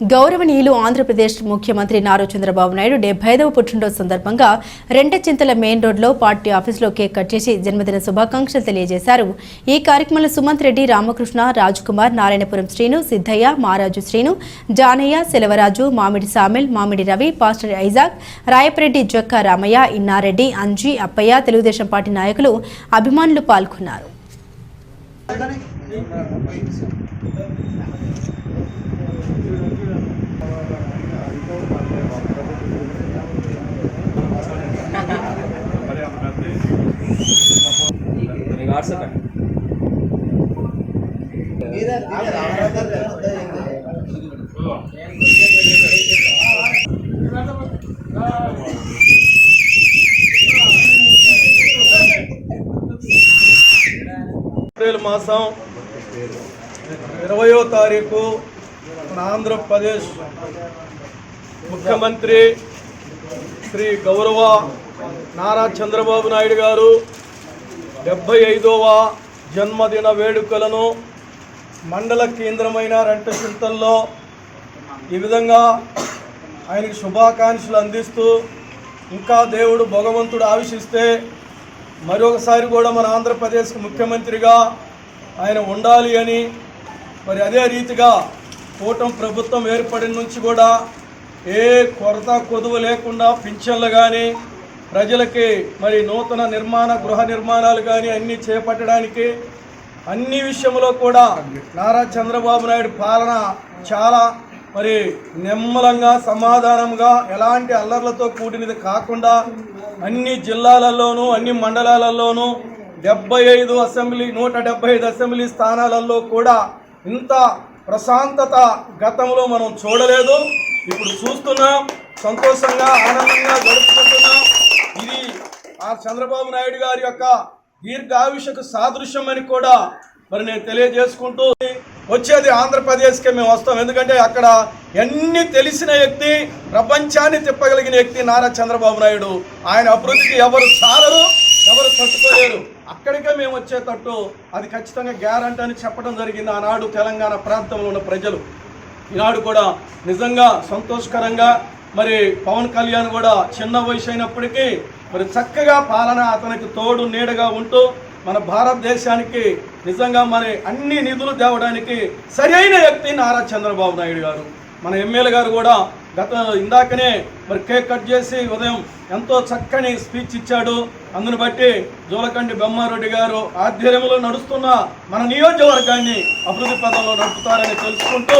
గౌరవనీయులు ఆంధ్రప్రదేశ్ ముఖ్యమంత్రి నారా చంద్రబాబు నాయుడు డెబ్బై ఐదవ పుట్టినరోజు సందర్భంగా రెండచింతల మెయిన్ రోడ్లో పార్టీ ఆఫీసులో కేక్ కట్ చేసి జన్మదిన శుభాకాంక్షలు తెలియజేశారు. ఈ కార్యక్రమంలో Sumanth Reddy Ramakrishna Rajkumar Narayanapuram Srinu Siddayya మారాజు Srinu Janaiah Selvaraju Mamidi sawmill Mamidi Ravi pastor Isaac Rayapareddy Jokka Ramayya Innareddy Anji Appayya Telugu Desam party నాయకులు అభిమానులు పాల్గొన్నారు. ఏప్రిల్ మాసం ఇరవయో తారీఖు మన ఆంధ్రప్రదేశ్ ముఖ్యమంత్రి శ్రీ గౌరవ నారా చంద్రబాబు నాయుడు గారు డెబ్బై ఐదవ జన్మదిన వేడుకలను మండల కేంద్రమైన రెంటచింతల్లో ఈ విధంగా ఆయనకి శుభాకాంక్షలు అందిస్తూ ఇంకా దేవుడు భగవంతుడు ఆవిషిస్తే మరొకసారి కూడా మన ఆంధ్రప్రదేశ్కి ముఖ్యమంత్రిగా ఆయన ఉండాలి అని మరి అదే రీతిగా కూటమి ప్రభుత్వం ఏర్పడిన నుంచి కూడా ఏ కొరత కొదువు లేకుండా పింఛన్లు కానీ ప్రజలకి మరి నూతన నిర్మాణ గృహ నిర్మాణాలు కానీ అన్నీ చేపట్టడానికి అన్ని విషయంలో కూడా నారా చంద్రబాబు నాయుడు పాలన చాలా మరి నిమ్మలంగా సమాధానంగా ఎలాంటి అల్లర్లతో కూడినది కాకుండా అన్ని జిల్లాలలోనూ అన్ని మండలాలలోనూ డెబ్బై ఐదు అసెంబ్లీ నూట డెబ్బై ఐదు అసెంబ్లీ స్థానాలలో కూడా ఇంత ప్రశాంతత గతంలో మనం చూడలేదు. ఇప్పుడు చూస్తున్నాం సంతోషంగా ఆనందంగా గడుపుకుంటున్నాం. ఇది ఆ చంద్రబాబు నాయుడు గారి యొక్క దీర్ఘాయుషకు సాదృశ్యం అని కూడా మరి నేను తెలియజేసుకుంటూ వచ్చేది ఆంధ్రప్రదేశ్కే మేము వస్తాం. ఎందుకంటే అక్కడ ఎన్ని తెలిసిన వ్యక్తి ప్రపంచాన్ని తిప్పగలిగిన వ్యక్తి నారా చంద్రబాబు నాయుడు. ఆయన అభివృద్ధికి ఎవరు చాలరు ఎవరు తట్టుకోలేరు. అక్కడికే మేము వచ్చేటట్టు అది ఖచ్చితంగా గ్యారంటీ అని చెప్పడం జరిగింది ఆనాడు తెలంగాణ ప్రాంతంలో ఉన్న ప్రజలు. ఈనాడు కూడా నిజంగా సంతోషకరంగా మరి పవన్ కళ్యాణ్ కూడా చిన్న వయసు అయినప్పటికీ మరి చక్కగా పాలన అతనికి తోడు నీడగా ఉంటూ మన భారతదేశానికి నిజంగా మరి అన్ని నిధులు తేవడానికి సరైన వ్యక్తి నారా చంద్రబాబు నాయుడు గారు. మన ఎమ్మెల్యే గారు కూడా గత ఇందాకనే మరి కేక్ కట్ చేసి ఉదయం ఎంతో చక్కని స్పీచ్ ఇచ్చాడు. అందును బట్టి జోలకండి బొమ్మారెడ్డి గారు ఆధ్వర్యంలో నడుస్తున్న మన నియోజకవర్గాన్ని అభివృద్ధి పదంలో నడుపుతారని తెలుసుకుంటూ